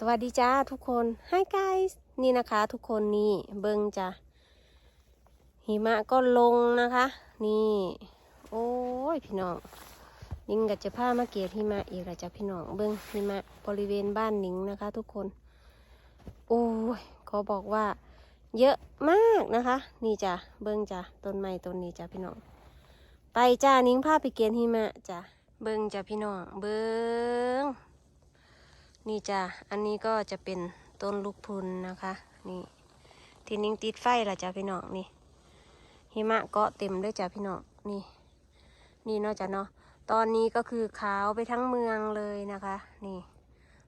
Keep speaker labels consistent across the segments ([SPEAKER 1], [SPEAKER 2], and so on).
[SPEAKER 1] สวัสดีจ้าทุกคน Hi guys นี่นะคะทุกคนนี่เบิงจ้ะหิมะก็ลงนะคะ นี่ โอ้ยพี่น้องนิงกับจะพามาเกียรหิมะอีกแล้วจ้ะพี่น้องเบิงหิมะบริเวณบ้านนิงนะคะ ทุกคน โอ้ยขอบอกว่า เยอะมากนะคะ นี่จ้ะเบิงจ้ะต้นไม้ต้นนี้จ้ะพี่น้อง ไปจ้านิงพาไปเกียรหิมะจ้ะเบิงจ้ะพี่น้องเบิง นี่จ้ะอันนี้ก็จะเป็นต้นลูกพุนนะคะ นี่ทีนิ้งติดไฟละจ้ะพี่น้องนี่ หิมะเกาะเต็มด้วยจ้ะพี่น้องนี่ นี่เนาะจ้ะเนาะตอนนี้ก็คือขาวไปทั้งเมืองเลยนะคะ นี่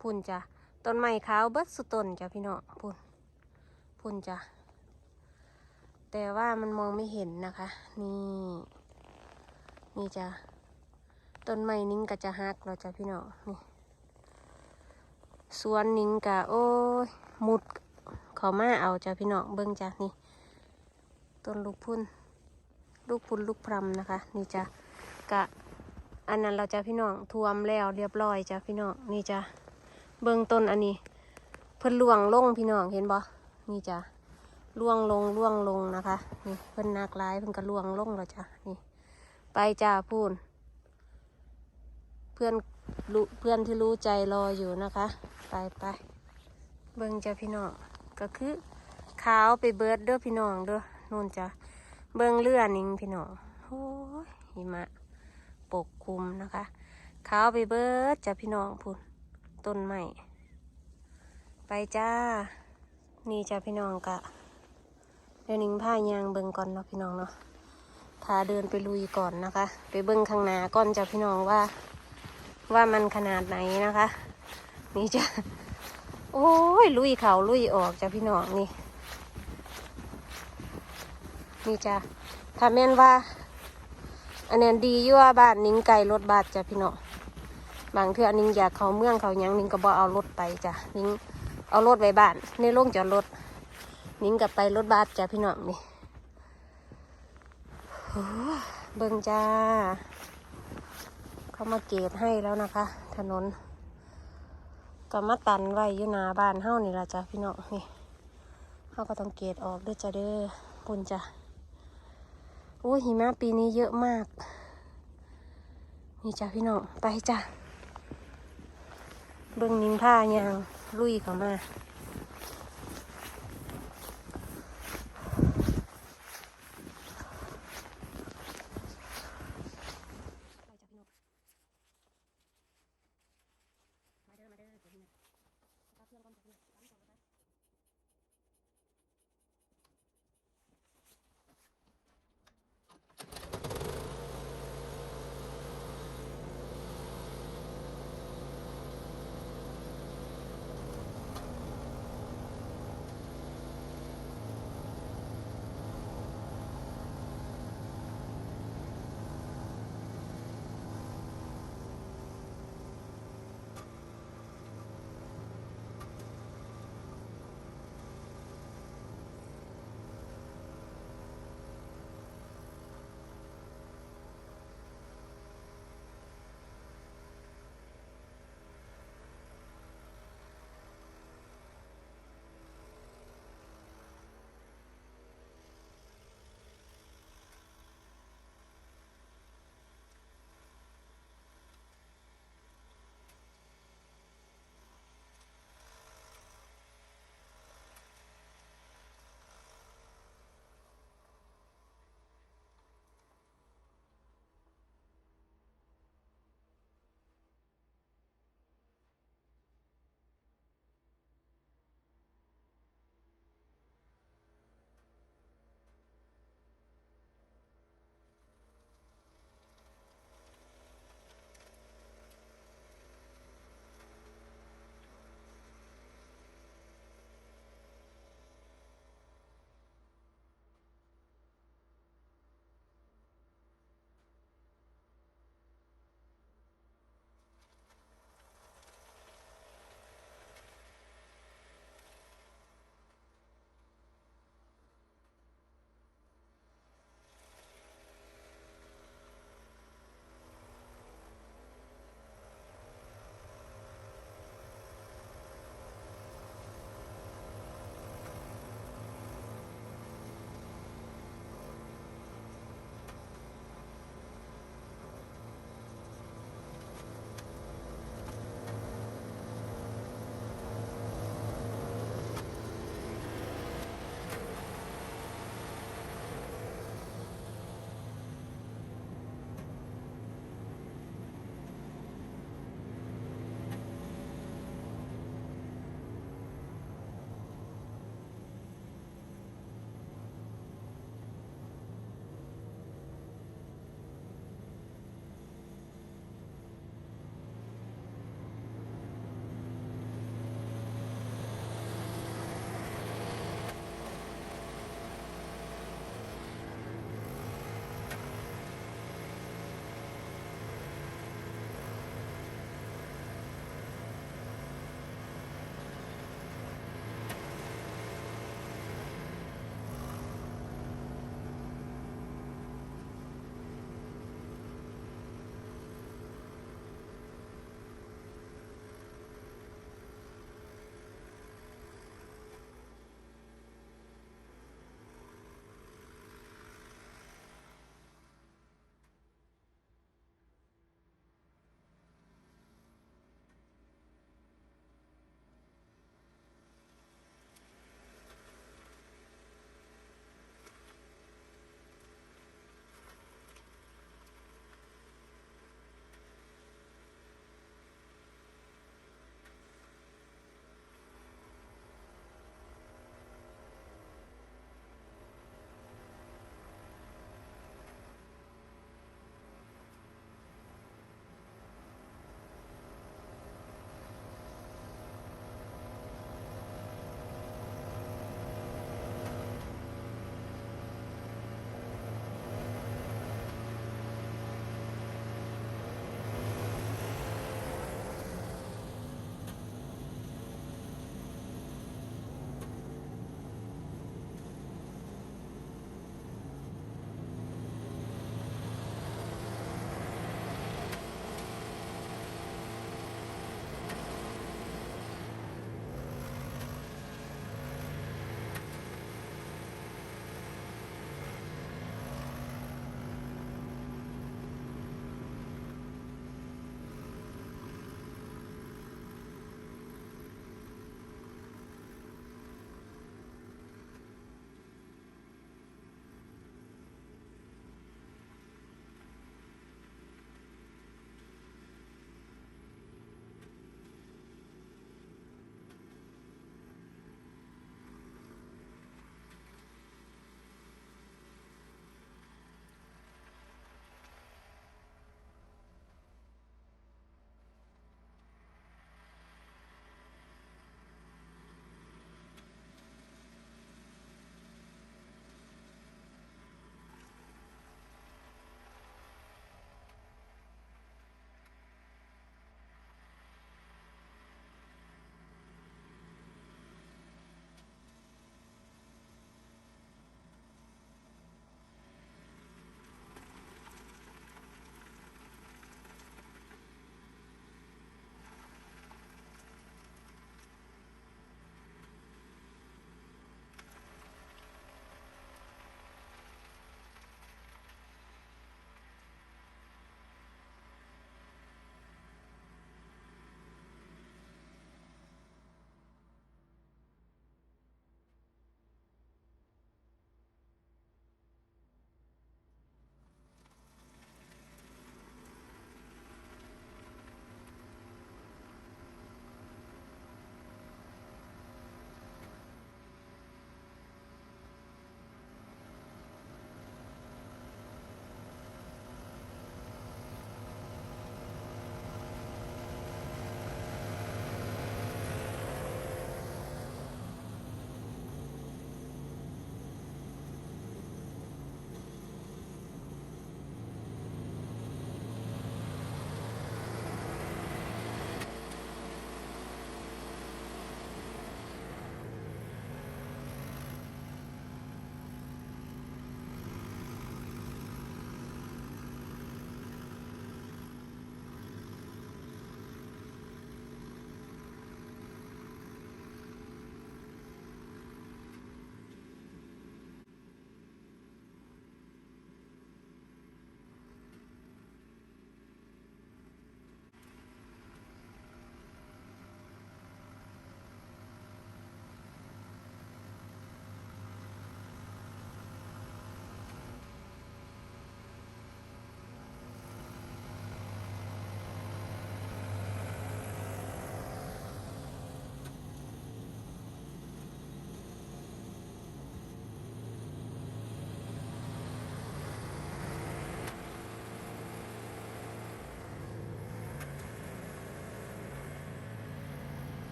[SPEAKER 1] พุ่นจ้ะต้นไม้ขาวเบิดสุดต้นจ้ะพี่น้องพุ่นพุ่นจ้ะแต่ว่ามันมองไม่เห็นนะคะ นี่ นี่จ้ะต้นไม้นิ้งก็จะหักแล้วจ้ะพี่น้องนี่ สวนนิงกะโอ้ยมุดเขามาเอาจ้ะพี่น้องเบิ้งจ้ะนี่ต้นลูกพุ่น ลูกพุ่นลูกพรำนะคะ นี่จ้ะกะอันนั้นเราจะพี่น้องทวมแล้วเรียบร้อยจ้ะพี่น้องนี่จ้ะเบิ้งต้นอันนี้ เพิ่นล่วงลงพี่น้องเห็นบ่นี่จ้ะล่วงลงล่วงลงนะคะนี่เพิ่นนักร้ายเพิ่นก็ล่วงลงแล้วจ้ะนี่ ไปจ้าพูนเพื่อน เพื่อนที่รู้ใจรออยู่นะคะ ไปไปเบิ่งจ้ะพี่น้องก็คือขาวไปเบิดเด้อพี่น้องเด้อนู่นจ้ะเบิ่งเรือนิงพี่น้องโอ้ยหิมะปกคลุมนะคะขาวไปเบิร์ดจ้ะพี่น้องพุ่นต้นไม้ไปจ้า นี่จ้ะพี่น้องกะเดี๋ยวนิงผ้ายางเบิ่งก่อนเนาะพี่น้องเนาะพาเดินไปลุยก่อนนะคะ ไปเบิ่งข้างหน้าก่อนจ้ะพี่น้องว่า ว่ามันขนาดไหนนะคะ นี่จะ โอ้ย ลุยเขาลุยออกจ้ะพี่น้องนี่ นี่จ้ะถ้าแม่นว่า อันนี้ดียู่วบ้านนิ้งไก่รถบัสจ้ะพี่น้องบางเทื่อนิ้งอยากเขาเมืองเขายังนิ้งก็บอเอารถไปจ้ะนิ้งเอารถไว้บ้านในโรงจอดรถนิ้งกับไปรถบัสจ้ะพี่น้องนี่โอ้ยเบิ่งจ้า เขามาเกตให้แล้วนะคะ ถนนก็มาตันไว้อยู่หนาบ้านเฮ้านี่ละจ้ะพี่น้องนี่เฮาก็ต้องเกตออกด้วยจ้ะเด้อปุ่นจ้ะโอ้หิมะปีนี้เยอะมาก นี่จ้ะพี่น้องไปจ้ะเบิ่งนิงผ้ายางลุยเข้ามา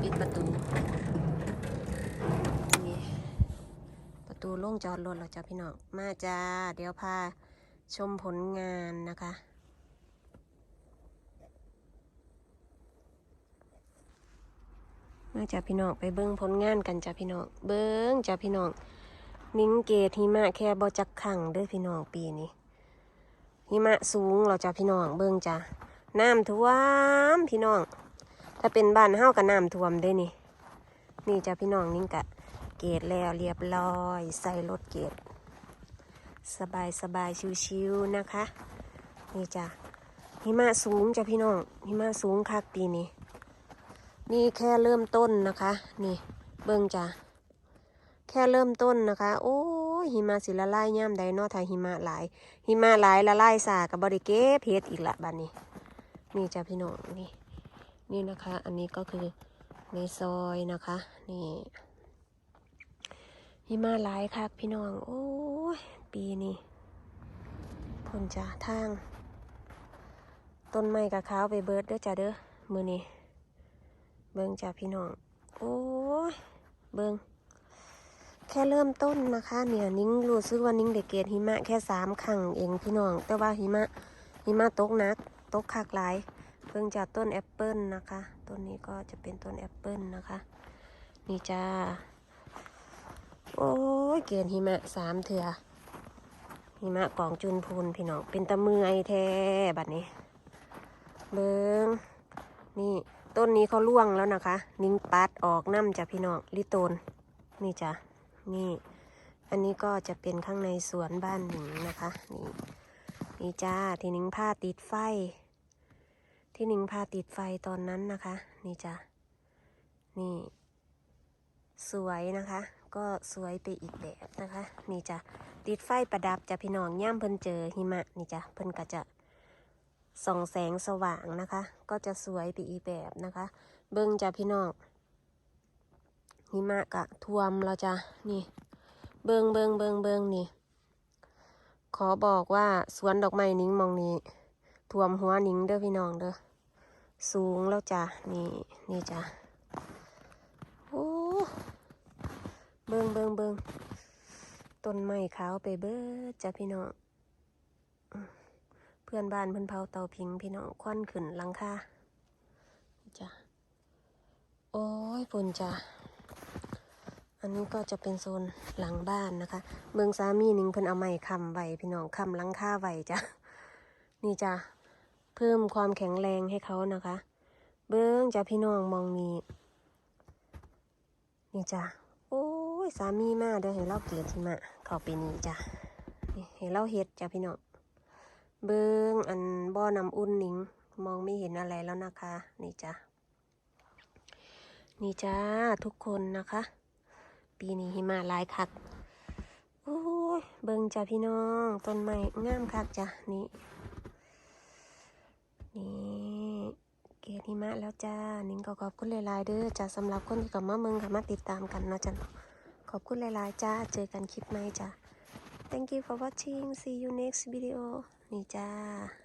[SPEAKER 1] ปิดประตูนี่ประตูโล่งจอดรถแล้วจ้าพี่น้อง มาจ้า เดี๋ยวพาชมผลงานนะคะ มาจ้าพี่น้องไปเบิ้งผลงานกันจ้าพี่น้อง เบิ้งจ้าพี่น้อง นิ้งเกตหิมะแค่บอจักขังเด้อพี่น้องปีนี้หิมะสูงเราจ้าพี่น้อง เบิ้งจ้าน้ำท่วมพี่น้อง ถ้าเป็นบ้านเฮากับน้ำท่วมเด้นี่ นี่จ้าพี่น้องนิ้งกะ เกตแล้วเรียบร้อย ใส่รถเกตสบายสบายชิวๆนะคะ นี่จ้าหิมะสูงจ้าพี่น้องหิมะสูงคักปีนี้นี่แค่เริ่มต้นนะคะ นี่ เบิ่งจ้ะแค่เริ่มต้นนะคะ โอ้หิมะสิละลายย่ำใดนอถ้าหิมะหลาย หิมะหลายละลายสากับบริเก็บเพชรอีกละบัดนี้ นี่จ้ะพี่น้องนี่ นี่นะคะ อันนี้ก็คือในซอยนะคะ นี่หิมะหลายคักพี่น้อง โอ้ย ปีนี้ผลจ้ะทาง ต้นไม้กับเขาไปเบิร์ดเด้อจ้ะเด้อมือนี้เบิ่งจ้าพี่น้อง โอ้ย เบิ่งแค่เริ่มต้นนะคะ เนี่ยนิ้งรู้สึกว่านิ้งเด็กเกตหิมะแค่สามครั้งเองพี่น้อง แต่ว่าหิมะหิมะตกนัก ตกคักหลาย เบิ่งจากต้นแอปเปิลนะคะ ต้นนี้ก็จะเป็นต้นแอปเปิลนะคะ นี่จ้า โอ้ยเกตหิมะสามเถื่อหิมะกองจุนพูนพี่น้อง เป็นตะเมือยแท้บัดนี้ เบิ่งนี่ต้นนี้เขาล่วงแล้วนะคะ นิ้งปัดออกน้ำจ้ะพี่น้อง ลิโตน นี่จ้ะ นี่ อันนี้ก็จะเป็นข้างในสวนบ้านหนิงนะคะ นี่ นี่จ้า ที่นิ้งผ้าติดไฟ ที่หนิงผ้าติดไฟตอนนั้นนะคะ นี่จ้ะนี่ สวยนะคะ ก็สวยไปอีกแบบนะคะ นี่จ้ะติดไฟประดับจ้ะพี่น้องย่ำเพิ่นเจอหิมะนี่จ้ะเพิ่นก็จะส่องแสงสว่างนะคะ ก็จะสวยไปอีกแบบนะคะ เบิ้งจ้ะพี่น้องหิมะกะท่วมแล้วจ้ะนี่เบิ้งเบิ้งเบิ้งเบิ้งนี่ ขอบอกว่าสวนดอกไม้นิ้งมองนี้ท่วมหัวนิ้งเด้อพี่น้องเด้อ สูงแล้วจ้ะนี่นี่จ้ะโอ้เบิ้งเบิ้งเบิ้งต้นไม้ขาวไปเบิดจ้ะพี่น้องเพื่อนบ้านเพิ่นเผาเตาผิงพี่น้องควันขึ้นลังคาจ้ะโอ้ยปุ่นจ้ะอันนี้ก็จะเป็นโซนหลังบ้านนะคะ เมืองสามีหนิงเพิ่นเอาไม้ค้ำไว้พี่น้องค้ำลังค่าไว้จ้ะ นี่จ้ะ เพิ่มความแข็งแรงให้เขานะคะ เบิ้งจ้ะพี่น้องมองนี้นี่จ้ะโอ้ยสามีมาเดี๋ยวให้เราเกลียดที่มาเข้าไปนี่จ้ะให้เราเฮ็ดจ้ะพี่น้องเบิ้งอันบ่อน้ำอุ่นหนิงมองไม่เห็นอะไรแล้วนะคะ นี่จ้ะนี่จ้าทุกคนนะคะ ปีนี้หิมะลายคักโอ้ยเบิ้งจ้าพี่น้อง ต้นไม้งามคักจ้ะนี่ นี่เกดหิมะแล้วจ้า นิ่งก็ขอบคุณหลายๆเด้อจ้าสำหรับคนที่กลับมาเมืองค่ะมาติดตามกันเนาะจ้ะขอบคุณหลายๆจ้า เจอกันคลิปใหม่จ้า Thank you for watching see you next video นี่จ้า